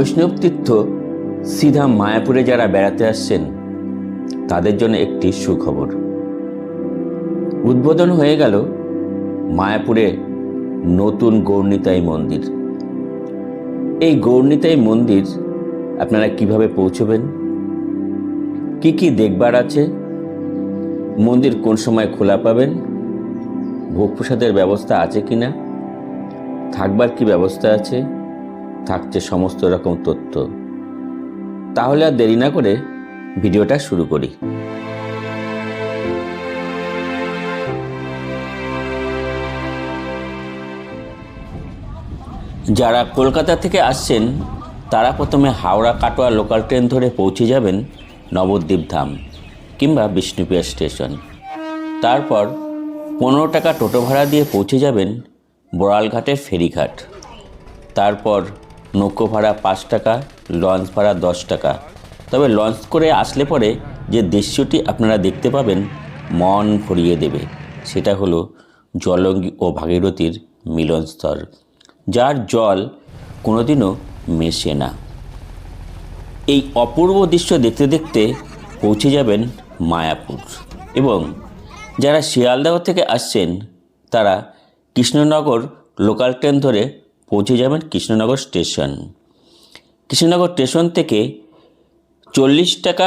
বৈষ্ণব তীর্থ সিধা মায়াপুরে যারা বেড়াতে আসছেন, তাদের জন্য একটি সুখবর। উদ্বোধন হয়ে গেল মায়াপুরে নতুন গৌরনিতাই মন্দির। এই গৌরনিতাই মন্দির আপনারা কীভাবে পৌঁছবেন? কি কি দেখবার আছে? মন্দির কোন সময় খোলা পাবেন? ভোগ প্রসাদের ব্যবস্থা আছে কি না থাকবার কি ব্যবস্থা আছে? থাকছে সমস্ত রকম তথ্য। তাহলে আর দেরি না করে ভিডিওটা শুরু করি। যারা কলকাতা থেকে আসছেন, তারা প্রথমে হাওড়া কাটোয়া লোকাল ট্রেন ধরে পৌঁছে যাবেন নবদ্বীপ ধাম কিংবা বিষ্ণুপ্রিয়া স্টেশন। তারপর পনেরো টাকা টোটো ভাড়া দিয়ে পৌঁছে যাবেন বড়ালঘাটের ফেরিঘাট। তারপর নৌকো ভাড়া পাঁচ টাকা, লঞ্চ ভাড়া দশ টাকা। তবে লঞ্চ করে আসলে পরে যে দৃশ্যটি আপনারা দেখতে পাবেন, মন ভরিয়ে দেবে। সেটা হলো জলঙ্গি ও ভাগীরথীর মিলনস্তর যার জল কোনোদিনও মেশে না। এই অপূর্ব দৃশ্য দেখতে দেখতে পৌঁছে যাবেন মায়াপুর এবং যারা শিয়ালদাহ থেকে আসছেন, তারা কৃষ্ণনগর লোকাল ট্রেন ধরে পৌঁছে যাবেন কৃষ্ণনগর স্টেশন। কৃষ্ণনগর স্টেশন থেকে চল্লিশ টাকা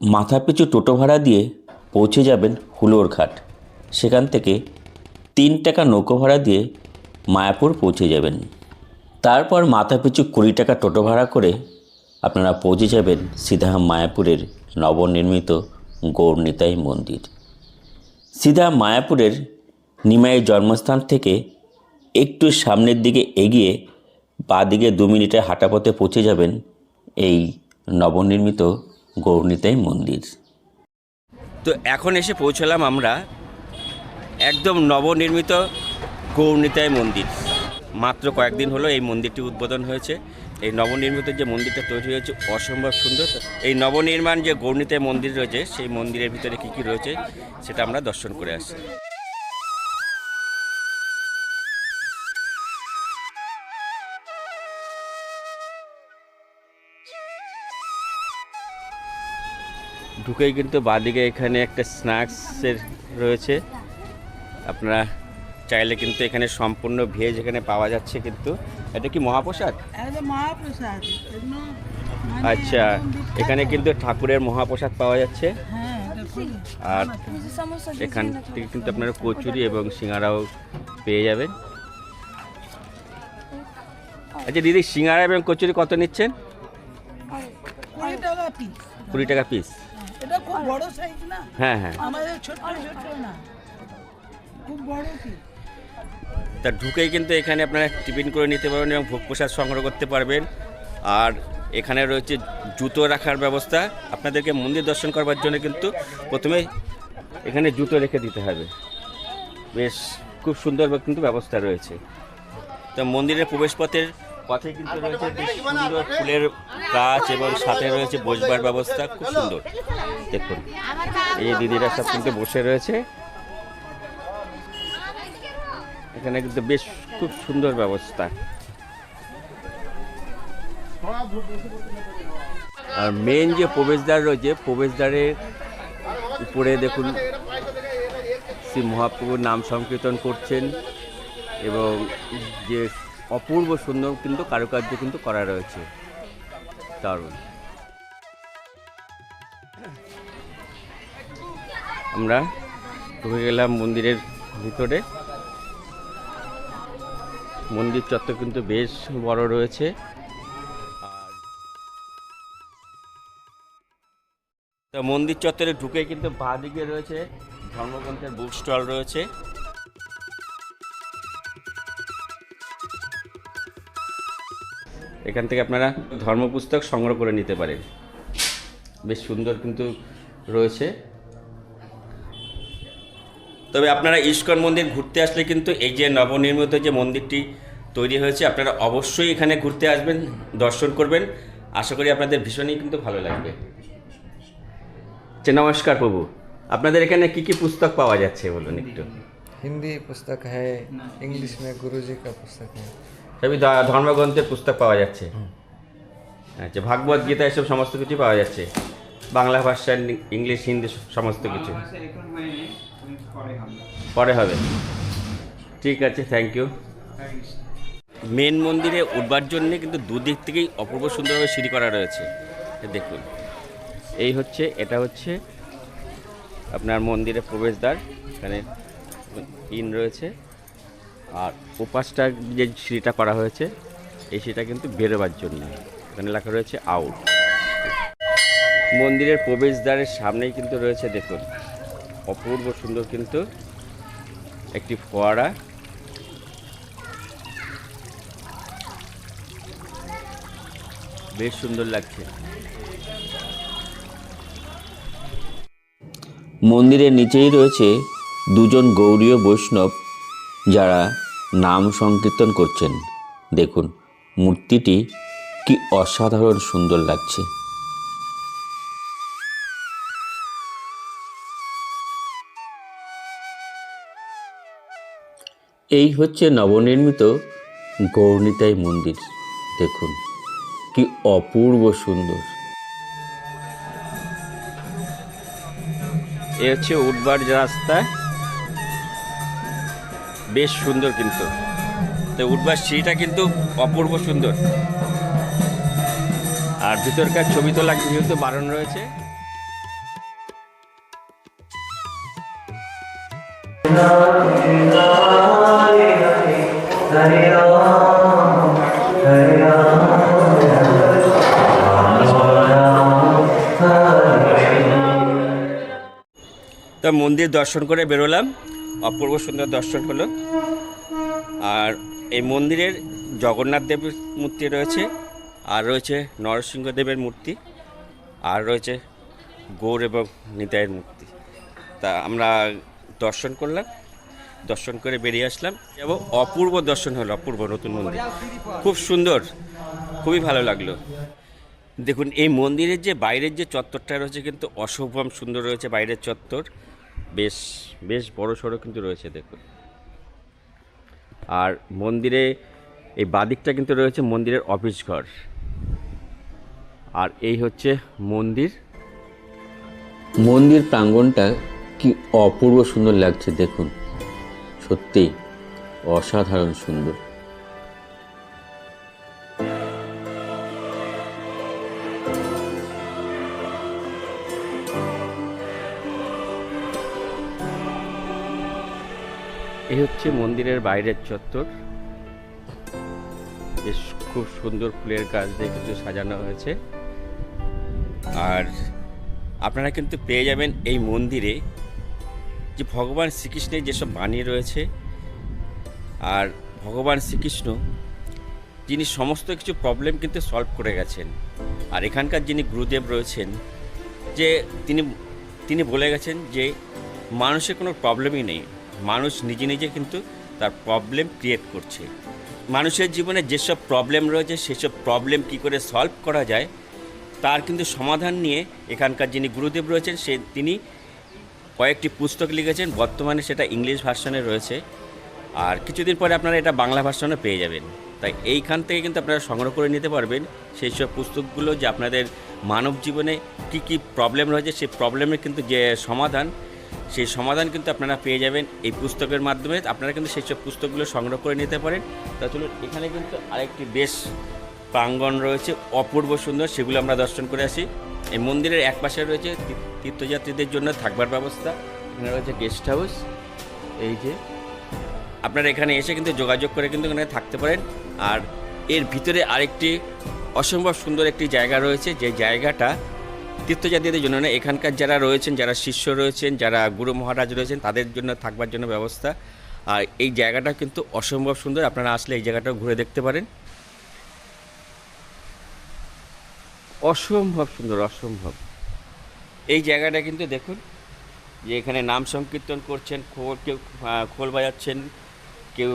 মাথাপিছু টোটো ভাড়া দিয়ে পৌঁছে যাবেন হুলোরঘাট। সেখান থেকে তিন টাকা নৌকো ভাড়া দিয়ে মায়াপুর পৌঁছে যাবেন। তারপর মাথাপিছু কুড়ি টাকা টোটো ভাড়া করে আপনারা পৌঁছে যাবেন সিধা মায়াপুরের নবনির্মিত গৌরনিতাই মন্দির। সিধা মায়াপুরের নিমাইয়ের জন্মস্থান থেকে একটু সামনের দিকে এগিয়ে বাঁদিকে দু মিনিটের হাঁটা পথে পৌঁছে যাবেন এই নবনির্মিত গৌরনিতাই মন্দির। তো এখন এসে পৌঁছলাম আমরা একদম নবনির্মিত গৌরনিতাই মন্দির। মাত্র কয়েকদিন হলো এই মন্দিরটি উদ্বোধন হয়েছে। এই নবনির্মিত যে মন্দিরটা তৈরি হয়েছে অসম্ভব সুন্দর। এই নবনির্মাণ যে গৌরনিতাই মন্দির রয়েছে, সেই মন্দিরের ভিতরে কী কী রয়েছে, সেটা আমরা দর্শন করে আসছি। ঢুকেই কিন্তু বাদিকে এখানে একটা স্ন্যাক্সের রয়েছে। আপনারা চাইলে কিন্তু এখানে সম্পূর্ণ ভেজ এখানে পাওয়া যাচ্ছে কিন্তু। এটা কি মহাপ্রসাদ? মহাপ্রসাদ। মানে আচ্ছা এখানে কিন্তু ঠাকুরের মহাপ্রসাদ পাওয়া যাচ্ছে। হ্যাঁ আর এখান থেকে কিন্তু আপনারা কচুরি এবং সিঙ্গারাও পেয়ে যাবেন। আচ্ছা দিদি সিঙ্গারা এবং কচুরি কত নিচ্ছেন? কুড়ি টাকা পিস খুব বড় সাইজ না? হ্যাঁ হ্যাঁ। আমাদের ছোট ছোট না। খুব বড় পিস তা ঢুকেই কিন্তু এখানে আপনারা টিফিন করে নিতে পারবেন এবং ভোগ প্রসাদ সংগ্রহ করতে পারবেন। আর এখানে রয়েছে জুতো রাখার ব্যবস্থা। আপনাদেরকে মন্দির দর্শন করবার জন্য কিন্তু প্রথমে এখানে জুতো রেখে দিতে হবে। বেশ খুব সুন্দর কিন্তু ব্যবস্থা রয়েছে। তো মন্দিরের প্রবেশপথের পথে কিন্তু রয়েছে বেশ সুন্দর ফুলের গাছ এবং সাথে রয়েছে বসবার ব্যবস্থা খুব সুন্দর। দেখুন এই যে দিদিরা সব কিন্তু বসে রয়েছে। এখানে কিন্তু বেশ খুব সুন্দর ব্যবস্থা। আর মেন যে প্রবেশদ্বার রয়েছে প্রবেশদ্বারের উপরে দেখুন শ্রী মহাপ্রভুর নাম সংকীর্তন করছেন এবং যে অপূর্ব সুন্দর কিন্তু কারুকার্য কিন্তু করা রয়েছে। দারুণ। আমরা ঢুকে গেলাম মন্দিরের ভিতরে। মন্দির চত্বর কিন্তু বেশ বড় রয়েছে। মন্দির চত্বরে ঢুকে কিন্তু বাঁ দিকে রয়েছে ধর্মগ্রন্থের বুক স্টল রয়েছে। এখান থেকে আপনারা ধর্মপুস্তক সংগ্রহ করে নিতে পারেন। বেশ সুন্দর কিন্তু রয়েছে। তবে আপনারা ইস্কন মন্দির ঘুরতে আসলে কিন্তু এই যে নবনির্মিত যে মন্দিরটি তৈরি হয়েছে, আপনারা অবশ্যই এখানে ঘুরতে আসবেন, দর্শন করবেন। আশা করি আপনাদের ভীষণই কিন্তু ভালো লাগবে। নমস্কার প্রভু। আপনাদের এখানে কি কি পুস্তক পাওয়া যাচ্ছে বলুন একটু? হিন্দি পুস্তক হ্যাঁ ইংলিশ মে গুরুজি কা পুস্তক হ্যাঁ সবই ধর্মগ্রন্থের পুস্তক পাওয়া যাচ্ছে। আচ্ছা ভাগবত গীতা এসব সমস্ত কিছু পাওয়া যাচ্ছে। বাংলা ভাষা ইংলিশ হিন্দি সমস্ত কিছু। পরে হবে। ঠিক আছে থ্যাংক ইউ মেন মন্দিরে উঠবার জন্যে কিন্তু দুদিক থেকেই অপূর্ব সুন্দরভাবে সিঁড়ি করা রয়েছে। দেখুন। এই হচ্ছে এটা হচ্ছে আপনার মন্দিরের প্রবেশদ্বার। এখানে ইন রয়েছে। আর ওপাশটা যে সিঁড়িটা করা হয়েছে, এই সিঁড়িটা কিন্তু বেরোবার জন্য। এখানে লেখা রয়েছে আউট মন্দিরের প্রবেশদ্বারের সামনেই কিন্তু রয়েছে, দেখুন, অপূর্ব সুন্দর কিন্তু একটি ফোয়ারা। বেশ সুন্দর লাগছে। মন্দিরের নিচেই রয়েছে দুজন গৌরীয় বৈষ্ণব। যারা নাম সংকীর্তন করছেন। দেখুন, মূর্তিটি কি অসাধারণ সুন্দর লাগছে। এই হচ্ছে নবনির্মিত গৌরনীতাই মন্দির। দেখুন, কি অপূর্ব সুন্দর। এ হচ্ছে উঠবার রাস্তা। বেশ সুন্দর কিন্তু। তো উঠবার সিঁড়িটা কিন্তু অপূর্ব সুন্দর। আর ভিতরকার ছবি তোলা যেহেতু বারণ রয়েছে। তো মন্দির দর্শন করে বেরোলাম। অপূর্ব সুন্দর দর্শন হলো। আর এই মন্দিরের জগন্নাথ দেবের মূর্তি রয়েছে, আর রয়েছে নরসিংহদেবের মূর্তি, আর রয়েছে গৌর এবং নিতাইয়ের মূর্তি। তা আমরা দর্শন করলাম, দর্শন করে বেরিয়ে আসলাম। এবং অপূর্ব দর্শন হলো, অপূর্ব নতুন মন্দির। খুব সুন্দর, খুবই ভালো লাগল। দেখুন, এই মন্দিরের যে বাইরের যে চত্বরটা রয়েছে, কিন্তু অসম্ভব সুন্দর রয়েছে বাইরের চত্বর। বেশ বেশ বড় সড়ো কিন্তু রয়েছে, দেখুন। আর মন্দিরে, এই বাদিকটা কিন্তু রয়েছে মন্দিরের অফিস ঘর। আর এই হচ্ছে মন্দির। মন্দির প্রাঙ্গণটা কি অপূর্ব সুন্দর লাগছে, দেখুন। সত্যি অসাধারণ সুন্দর। হচ্ছে মন্দিরের বাইরের চত্বর। বেশ খুব সুন্দর ফুলের গাছ দিয়ে কিছু সাজানো হয়েছে। আর আপনারা কিন্তু পেয়ে যাবেন এই মন্দিরে যে ভগবান শ্রীকৃষ্ণের যেসব বাণী রয়েছে। আর ভগবান শ্রীকৃষ্ণ, যিনি সমস্ত কিছু প্রবলেম কিন্তু সলভ করে গেছেন। আর এখানকার যিনি গুরুদেব রয়েছেন, যে তিনি তিনি বলে গেছেন যে মানুষের কোনো প্রবলেমই নেই। মানুষ নিজে নিজে কিন্তু তার প্রবলেম ক্রিয়েট করছে। মানুষের জীবনে যেসব প্রবলেম রয়েছে, সেসব প্রবলেম কী করে সলভ করা যায়, তার কিন্তু সমাধান নিয়ে এখানকার যিনি গুরুদেব রয়েছেন, সে তিনি কয়েকটি পুস্তক লিখেছেন, বর্তমানে সেটা ইংলিশ ভার্সনে রয়েছে। আর কিছুদিন পরে আপনারা এটা বাংলা ভার্সনে পেয়ে যাবেন। তাই এইখান থেকে কিন্তু আপনারা সংগ্রহ করে নিতে পারবেন সেই সব পুস্তকগুলো যে আপনাদের মানব জীবনে কি কি প্রবলেম রয়েছে, সেই প্রবলেমের কিন্তু যে সমাধান সেই সমাধান কিন্তু আপনারা পেয়ে যাবেন এই পুস্তকের মাধ্যমে। আপনারা কিন্তু সেই সব পুস্তকগুলো সংগ্রহ করে নিতে পারেন। তা চলুন, এখানে কিন্তু আরেকটি বেশ প্রাঙ্গণ রয়েছে, অপূর্ব সুন্দর, সেগুলো আমরা দর্শন করে আসি। এই মন্দিরের এক পাশে রয়েছে তীর্থযাত্রীদের জন্য থাকবার ব্যবস্থা। এখানে রয়েছে গেস্ট হাউস এই যে। আপনারা এখানে এসে কিন্তু যোগাযোগ করে কিন্তু এখানে থাকতে পারেন। আর এর ভিতরে আরেকটি অসম্ভব সুন্দর একটি জায়গা রয়েছে, যে জায়গাটা তীর্থযাত্রীদের জন্য না এখানকার যারা রয়েছেন যারা শিষ্য রয়েছেন যারা গুরু মহারাজ রয়েছেন তাদের জন্য থাকবার জন্য ব্যবস্থা। আর এই জায়গাটা কিন্তু অসম্ভব সুন্দর আপনারা আসলে এই জায়গাটাও ঘুরে দেখতে পারেন। অসম্ভব সুন্দর অসম্ভব। এই জায়গাটা কিন্তু দেখুন যে এখানে নাম সংকীর্তন করছেন খোল কেউ খোল বাজাচ্ছেন কেউ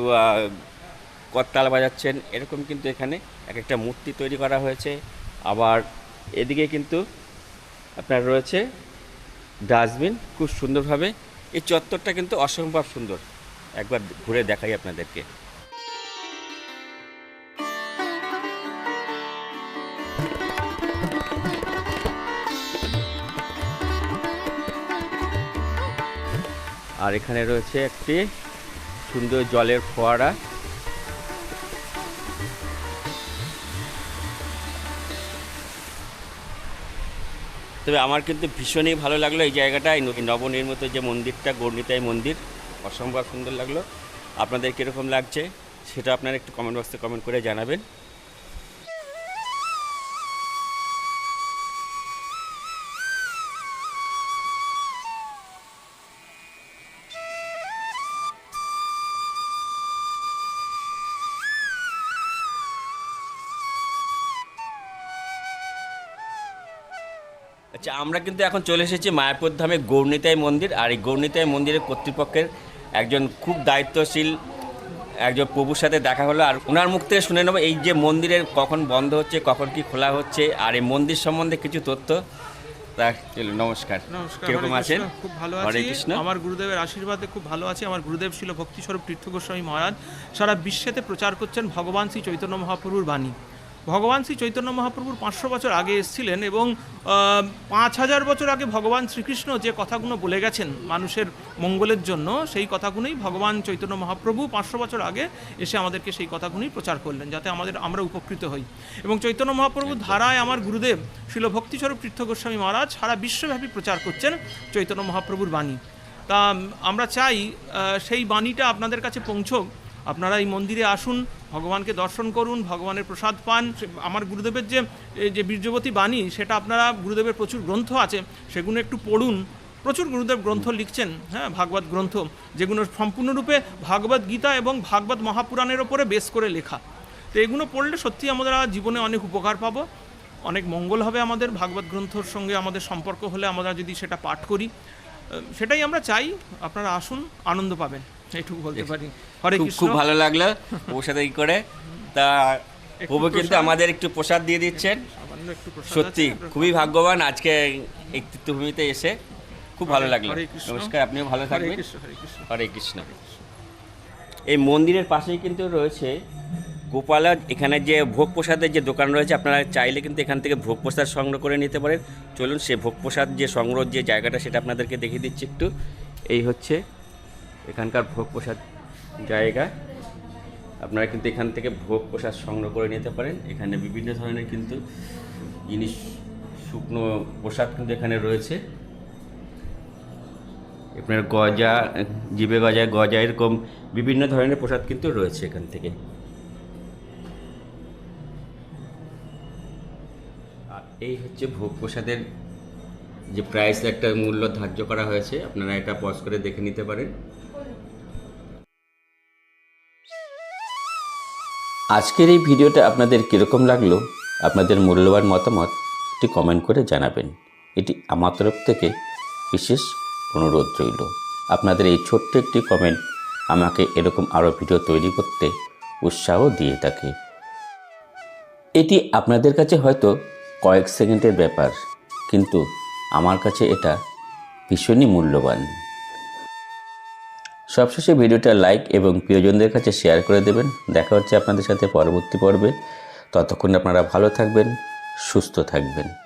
করতাল বাজাচ্ছেন এরকম কিন্তু এখানে এক একটা মূর্তি তৈরি করা হয়েছে। আবার এদিকে কিন্তু আপনার রয়েছে ডাস্টবিন, খুব সুন্দরভাবে। এই চত্বরটা কিন্তু অসম্ভব সুন্দর। একবার ঘুরে দেখাই আপনাদেরকে। আর এখানে রয়েছে একটি সুন্দর জলের ফোয়ারা। তবে আমার কিন্তু ভীষণই ভালো লাগল এই জায়গাটায়। নবনির্মিত যে মন্দিরটা গর্ণিতাই মন্দির, অসম্ভব সুন্দর লাগল। আপনাদের কীরকম লাগছে সেটা আপনারা একটু কমেন্ট বক্সে কমেন্ট করে জানাবেন। আচ্ছা আমরা কিন্তু এখন চলে এসেছি মায়াপুর ধামে গৌরনীতাই মন্দির। আর এই গৌরনীতাই মন্দিরের কর্তৃপক্ষের একজন খুব দায়িত্বশীল একজন প্রভুর সাথে দেখা হলো। আর ওনার মুখ থেকে শুনে নেব এই যে মন্দিরের কখন বন্ধ হচ্ছে কখন কি খোলা হচ্ছে আর এই মন্দির সম্বন্ধে কিছু তথ্য। নমস্কার। নমস্কার কীরকম আছেন? খুব ভালো আছি। কৃষ্ণ। আমার গুরুদেবের আশীর্বাদে খুব ভালো আছি। আমার গুরুদেব ছিল ভক্তিস্বরূপ তীর্থ গোস্বামী মহারাজ। সারা বিশ্বেতে প্রচার করছেন ভগবান শ্রী চৈতন্য মহাপ্রভুর বাণী। ভগবান শ্রী চৈতন্য মহাপ্রভুর পাঁচশো বছর আগে এসেছিলেন এবং পাঁচ হাজার বছর আগে ভগবান শ্রীকৃষ্ণ যে কথাগুলো বলে গেছেন মানুষের মঙ্গলের জন্য সেই কথাগুলোই ভগবান চৈতন্য মহাপ্রভু পাঁচশো বছর আগে এসে আমাদেরকে সেই কথাগুলোই প্রচার করলেন যাতে আমাদের আমরা উপকৃত হই। এবং চৈতন্য মহাপ্রভুর ধারায় আমার গুরুদেব শিল ভক্তিস্বরূপ তীর্থ গোস্বামী মহারাজ সারা বিশ্বব্যাপী প্রচার করছেন চৈতন্য মহাপ্রভুর বাণী। তা আমরা চাই সেই বাণীটা আপনাদের কাছে পৌঁছক আপনারা এই মন্দিরে আসুন ভগবানকে দর্শন করুন, ভগবানের প্রসাদ পান। আমার গুরুদেবের যে যে বীর্যবতী বাণী, সেটা আপনারা গুরুদেবের প্রচুর গ্রন্থ আছে, সেগুলো একটু পড়ুন। প্রচুর গুরুদেব গ্রন্থ লিখছেন হ্যাঁ ভাগবত গ্রন্থ, যেগুলো সম্পূর্ণরূপে ভাগবত গীতা এবং ভাগবত মহাপুরাণের ওপরে বেস করে লেখা। তো এগুলো পড়লে সত্যি আমরা জীবনে অনেক উপকার পাবো। অনেক মঙ্গল হবে আমাদের, ভাগবত গ্রন্থর সঙ্গে আমাদের সম্পর্ক হলে আমরা যদি সেটা পাঠ করি। সেটাই আমরা চাই, আপনারা আসুন, আনন্দ পাবেন। এইটুকু বলতে পারি। হরে খুব কৃষ্ণ। খুব ভালো লাগল ওর সাথে ই করে। তা প্রভু কিন্তু আমাদের একটু প্রসাদ দিয়ে দিচ্ছেন। সত্যি খুবই ভাগ্যবান আজকে এই তীর্থভূমিতে এসে। খুব ভালো লাগল। নমস্কার আপনিও ভালো থাকবেন। হরে কৃষ্ণ। এই মন্দিরের পাশেই কিন্তু রয়েছে গোপালা। এখানে যে ভোগ প্রসাদের যে দোকান রয়েছে আপনারা চাইলে কিন্তু এখান থেকে ভোগ প্রসাদ সংগ্রহ করে নিতে পারেন। চলুন সে ভোগ প্রসাদ যে সংগ্রহ যে জায়গাটা সেটা আপনাদেরকে দেখিয়ে দিচ্ছি একটু। এই হচ্ছে এখানকার ভোগ প্রসাদ জায়গা। আপনারা কিন্তু এখান থেকে ভোগ প্রসাদ সংগ্রহ করে নিতে পারেন। এখানে বিভিন্ন ধরনের কিন্তু জিনিস শুকনো প্রসাদ কিন্তু এখানে রয়েছে। আপনার গজা, জিবে গজা গজা এরকম বিভিন্ন ধরনের প্রসাদ কিন্তু রয়েছে এখান থেকে। আর এই হচ্ছে ভোগ প্রসাদের যে প্রাইস একটা মূল্য ধার্য করা হয়েছে। আপনারা এটা পজ করে দেখে নিতে পারেন। আজকের এই ভিডিওটা আপনাদের কীরকম লাগল, আপনাদের মূল্যবান মতামত একটি কমেন্ট করে জানাবেন। এটি আমার তরফ থেকে বিশেষ অনুরোধ রইল। আপনাদের এই ছোট্ট একটি কমেন্ট আমাকে এরকম আরও ভিডিও তৈরি করতে উৎসাহ দিয়ে থাকে। এটি আপনাদের কাছে হয়তো কয়েক সেকেন্ডের ব্যাপার, কিন্তু আমার কাছে এটা ভীষণই মূল্যবান। সবশেষে ভিডিওটা লাইক এবং প্রিয়জনদের কাছে শেয়ার করে দেবেন। দেখা হচ্ছে আপনাদের সাথে পরবর্তী পর্বে। ততক্ষণ আপনারা ভালো থাকবেন, সুস্থ থাকবেন।